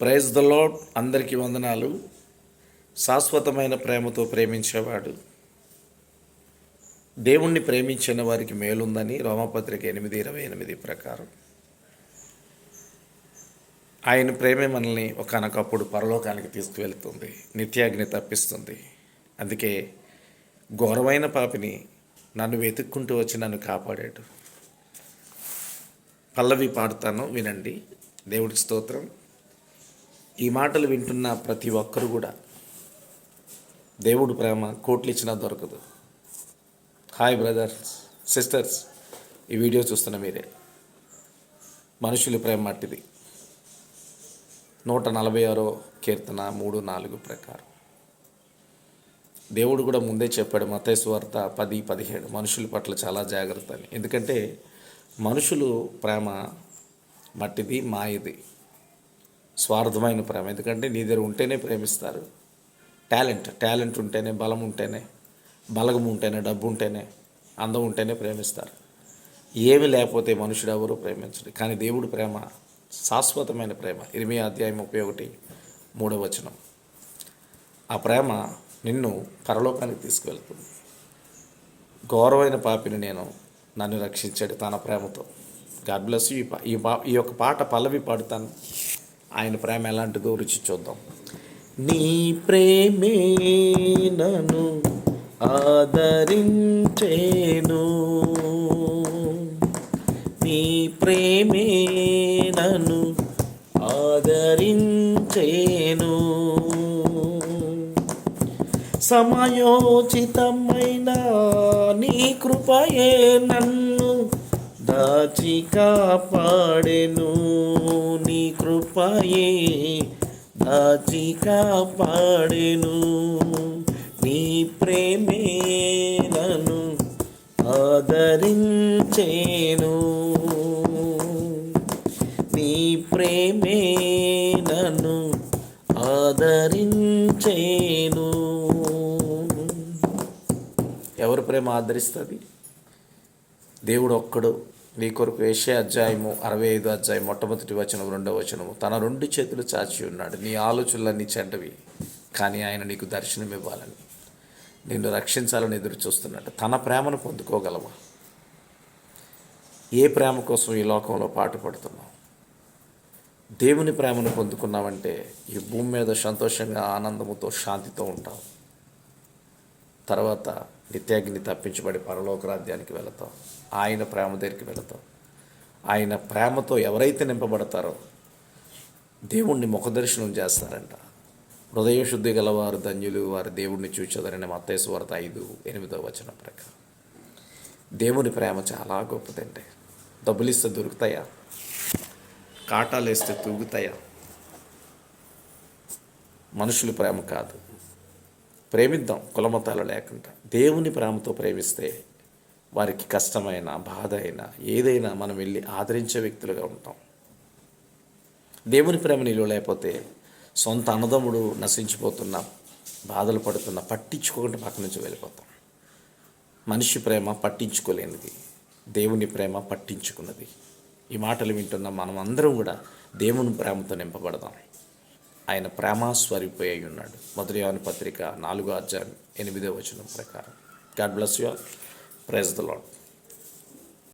Praise the lord అందరికీ వందనాలు. శాశ్వతమైన ప్రేమతో ప్రేమించేవాడు. దేవుణ్ణి ప్రేమించిన వారికి మేలుందని రోమపత్రిక ఎనిమిది ఇరవై ఎనిమిది ప్రకారం. ఆయన ప్రేమే మనల్ని ఒకనొకప్పుడు పరలోకానికి తీసుకువెళ్తుంది. నిత్యాగ్ని తప్పిస్తుంది. అందుకే ఘోరమైన పాపిని నన్ను వెతుక్కుంటూ వచ్చి నన్ను కాపాడాడు. పల్లవి పాడుతాను వినండి. దేవుడికి స్తోత్రం. ఈ మాటలు వింటున్న ప్రతి ఒక్కరు కూడా దేవుడు ప్రేమ కోట్లు ఇచ్చినా దొరకదు. హాయ్ బ్రదర్స్ సిస్టర్స్ ఈ వీడియో చూస్తున్న మీరే. మనుషుల ప్రేమ మట్టిది నూట నలభై ఆరో కీర్తన మూడు నాలుగు ప్రకారం. దేవుడు కూడా ముందే చెప్పాడు మతేశ్వార్త పది పదిహేడు. మనుషుల పట్ల చాలా జాగ్రత్త అని. ఎందుకంటే మనుషులు ప్రేమ మట్టిది మాయది. స్వార్థమైన ప్రేమ. ఎందుకంటే నీ దగ్గర ఉంటేనే ప్రేమిస్తారు. టాలెంట్ టాలెంట్ ఉంటేనే బలం ఉంటేనే బలగం ఉంటేనే డబ్బు ఉంటేనే అందం ఉంటేనే ప్రేమిస్తారు. ఏమి లేకపోతే మనుషుడు ఎవరు ప్రేమించడు. కానీ దేవుడు ప్రేమ శాశ్వతమైన ప్రేమ. ఇరవై అధ్యాయం ముప్పై ఒకటి మూడవ వచనం. ఆ ప్రేమ నిన్ను పరలోకానికి తీసుకువెళ్తుంది. గౌరవమైన పాపిని నేను నన్ను రక్షించాడు తన ప్రేమతో. గాడ్ బ్లెస్ ఈ ఈ పా ఈ యొక్క పాట పల్లవి పాడుతాను. ఆయన ప్రేమ ఎలాంటిదో రుచి చూద్దాం. నీ ప్రేమే నను ఆదరించేను. నీ ప్రేమే నను ఆదరించేను. సమయోచితమైన నీ కృపయే నన్ను దాచి కాపాడెను నీ కృపయే. దాచి కాపాడెను నీ ప్రేమే ఆదరించేను. నీ ప్రేమే నన్ను ఆదరించేను. ఎవరు ప్రేమ ఆదరిస్తుంది? దేవుడు ఒక్కడు. నీ కొరకు వేసే అధ్యాయము అరవై ఐదు అధ్యాయం మొట్టమొదటి వచనం రెండవ వచనము. తన రెండు చేతులు చాచి ఉన్నాడు. నీ ఆలోచనలన్నీ చెడ్డవి కానీ ఆయన నీకు దర్శనం ఇవ్వాలని. నిన్ను రక్షించాలని ఎదురు చూస్తున్నాడు తన ప్రేమను పొందుకోగలవా? ఏ ప్రేమ కోసం ఈ లోకంలో పాటుపడుతున్నావు? దేవుని ప్రేమను పొందుకున్నావంటే ఈ భూమి మీద సంతోషంగా ఆనందముతో శాంతితో ఉంటావు. తర్వాత నిత్యాగ్ని తప్పించబడి పరలోక రాజ్యానికి ఆయన ప్రేమ దగ్గరికి వెళతాం. ఆయన ప్రేమతో ఎవరైతే నింపబడతారో దేవుణ్ణి ముఖదర్శనం చేస్తారంట. హృదయ శుద్ధి గలవారు ధన్యులు వారి దేవుణ్ణి చూచదరని మత్తేసు ఐదు ఎనిమిదో వచనం ప్రకారం. దేవుని ప్రేమ చాలా గొప్పదండి. డబ్బులు ఇస్తే దొరుకుతాయా? కాటాలు వేస్తే తూగుతాయా? మనుషుల ప్రేమ కాదు. ప్రేమిద్దాం కులమతాలు లేకుండా. దేవుని ప్రేమతో ప్రేమిస్తే వారికి కష్టమైన బాధ అయినా ఏదైనా మనం వెళ్ళి ఆదరించే వ్యక్తులుగా ఉంటాం. దేవుని ప్రేమ నిలువ లేకపోతే సొంత అన్నదమ్ముడు నశించిపోతున్న బాధలు పడుతున్న పట్టించుకోకుండా పక్క నుంచి వెళ్ళిపోతాం. మనిషి ప్రేమ పట్టించుకోలేనిది దేవుని ప్రేమ పట్టించుకున్నది. ఈ మాటలు వింటున్న మనం అందరం కూడా దేవుని ప్రేమతో నింపబడదాం. ఆయన ప్రేమాస్వరిపోయి ఉన్నాడు. మొదటి పత్రిక నాలుగో అధ్యాయం ఎనిమిదో వచనం ప్రకారం. God bless you praise the lord